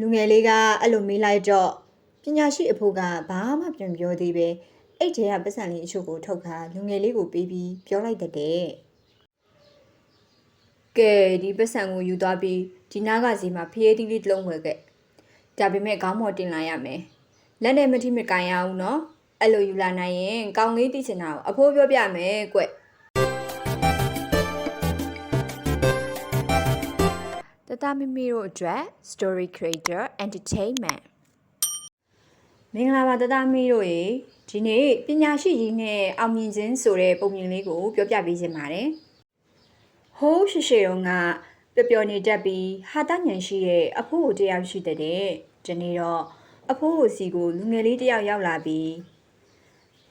လူငယ်လေးကအဲ့လိုမေးလိုက်တော့ပညာရှိအဖိုးကဘာမှပြန်ပြောသေးပဲအိတ်ထဲကပတ်စံလေးအချို့ကိုထုတ်ခါလူငယ်လေးကိုပေးပြီးပြောလိုက်တဲ့တဲ့ကဲဒီပတ်စံကိုယူသွားပြီးဒီနားကစီမှာဖျေးသီးလေးတစ်လုံးဝယ်ခဲ့ဒါပေမဲ့ခေါင်းမော်တင်လာရမယ်လက်နဲ့မထိမကန်ရအောင်နော်အဲ့လိုယူလာနိုင်ရင်ကောင်းလေးသိချင်တာကိုအဖိုးပြောပြမယ်ကွ တတမီမီတို့အတွက် story creator entertainment မင်္ဂလာပါတသားမီးတို့ရေဒီနေ့ပညာရှိကြီးနဲ့အောင်မြင်ခြင်းဆိုတဲ့ပုံမြင်လေးကိုပြောပြပေးခြင်းပါတယ်။ဟိုးရှိရှိတော့ကပျော်ပျော်နေတတ်ပြီးဟာတညံရှိတဲ့အဖိုးကိုတယောက်ရှိတဲ့တဲ့ဒီနေ့တော့အဖိုးကိုစီကိုလူငယ်လေးတယောက်ရောက်လာပြီး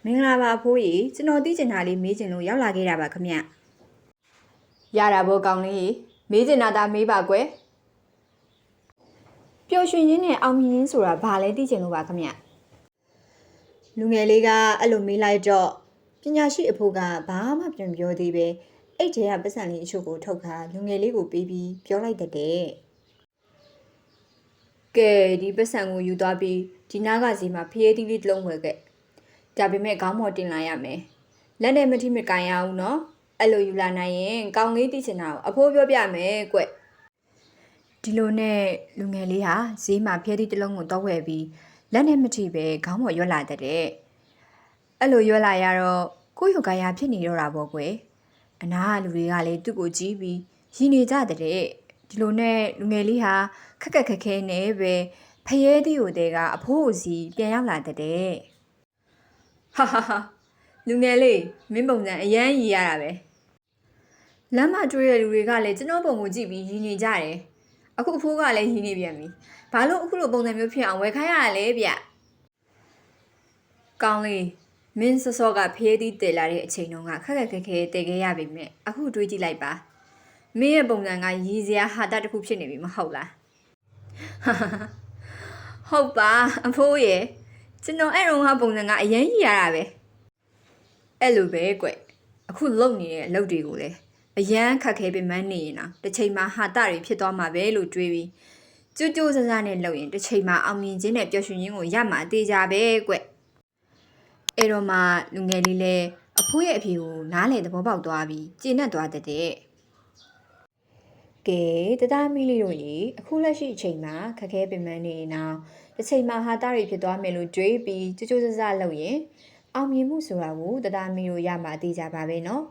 မင်္ဂလာပါအဖိုးကြီးကျွန်တော်သိချင်တာလေးမေးချင်လို့ရောက်လာခဲ့တာပါခမ။ရတာဘောကောင်းလေးမေးချင်တာဒါမေးပါကွယ်။ ပျော်ရွှင်ခြင်းနဲ့အောင်မြင်ခြင်းဆိုတာဘာလဲသိချင်လို့ပါခမ။လူငယ်လေးကအဲ့လိုမေးလိုက်တော့ပညာရှိအဖိုးကဘာမှပြန်ပြောသေးပဲအိတ်ထဲကပတ်စံလေးအချို့ကိုထုတ်ခါလူငယ်လေးကိုပေးပြီးပြောလိုက်တဲ့တဲ့ကဲဒီပတ်စံကိုယူသွားပြီးဒီနားကစီမှာဖျေးသီးလေးတစ်လုံးဝယ်ခဲ့ဒါပေမဲ့ခေါင်းမော်တင်လာရမယ်လက်နဲ့မထိမကန်ရအောင်နော်အဲ့လိုယူလာနိုင်ရင်ကောင်းလေးသိချင်တာကိုအဖိုးပြောပြမယ်ကွ ဒီလိုနဲ့လူငယ်လေးဟာဈေးမှာဖျေးသီးတစ်လုံးကိုတော့ဝယ်ပြီးလက်နဲ့မထိပဲခေါင်းမော်ရွက်လာတဲ့တဲ့အဲ့လိုရွက်လာရတော့ကိုယ့်ယောဂါရဖြစ်နေတော့တာပေါ့ကွယ်အနာကလူတွေကလည်းသူ့ကိုကြည့်ပြီးရည်နေကြတဲ့ဒီလိုနဲ့လူငယ်လေးဟာခက်ခက်ခက်ခဲနဲ့ပဲဖယဲသီးကိုတဲကအဖိုးကိုစီပြန်ရောက်လာတဲ့ဟာဟာဟာလူငယ်လေးမင်းပုံစံအရန်ရည်ရတာပဲလမ်းမတွေ့ရတဲ့လူတွေကလည်းကျွန်တော်ပုံကိုကြည့်ပြီးရည်နေကြတယ် အခုအဖိုးကလည်းရည်နေပြန်ပြီဘာလို့အခုလိုပုံစံမျိုးဖြစ်အောင်ဝယ်ခိုင်းရတာလဲဗျကောင်းလေးမင်းစောစောကဖျေးသီးတည်လာတဲ့အချိန်တုန်းကခက်ခက်ခဲခဲတည်ခဲ့ရပြီမြဲအခုတွေးကြည့်လိုက်ပါမင်းရဲ့ပုံစံကရည်စရာဟာတာတစ်ခုဖြစ်နေပြီမဟုတ်လားဟုတ်ပါအဖိုးရဲ့ကျွန်တော်အဲ့တုန်းကပုံစံကအရင်ရည်ရတာပဲအဲ့လိုပဲကွအခုလုံနေတဲ့အလုပ်တွေကိုလည်း အရန်ခက်ခဲပင်မနေရင်တော့တစ်ချိန်မှာဟာတာတွေဖြစ်သွားမှာပဲလို့တွေးပြီးကြိုးကြိုးဆဆနဲ့လုပ်ရင်တစ်ချိန်မှာအောင်မြင်ခြင်းနဲ့ပျော်ရွှင်ခြင်းကိုရမှာအသေးကြပဲကွ အဲ့တော့မှလူငယ်လေးလည်းအဖိုးရဲ့အဖေကိုနားလေသဘောပေါက်သွားပြီးကျေနပ်သွားတဲ့တဲ့ကဲတသားမီလေးတို့ရေအခုလက်ရှိအချိန်မှာခက်ခဲပင်ပန်းနေနေအောင်တစ်ချိန်မှာဟာတာတွေဖြစ်သွားမယ်လို့တွေးပြီးကြိုးကြိုးဆဆလုပ်ရင်အောင်မြင်မှုဆိုတာကိုတသားမီတို့ရမှာအသေးကြပါပဲเนาะ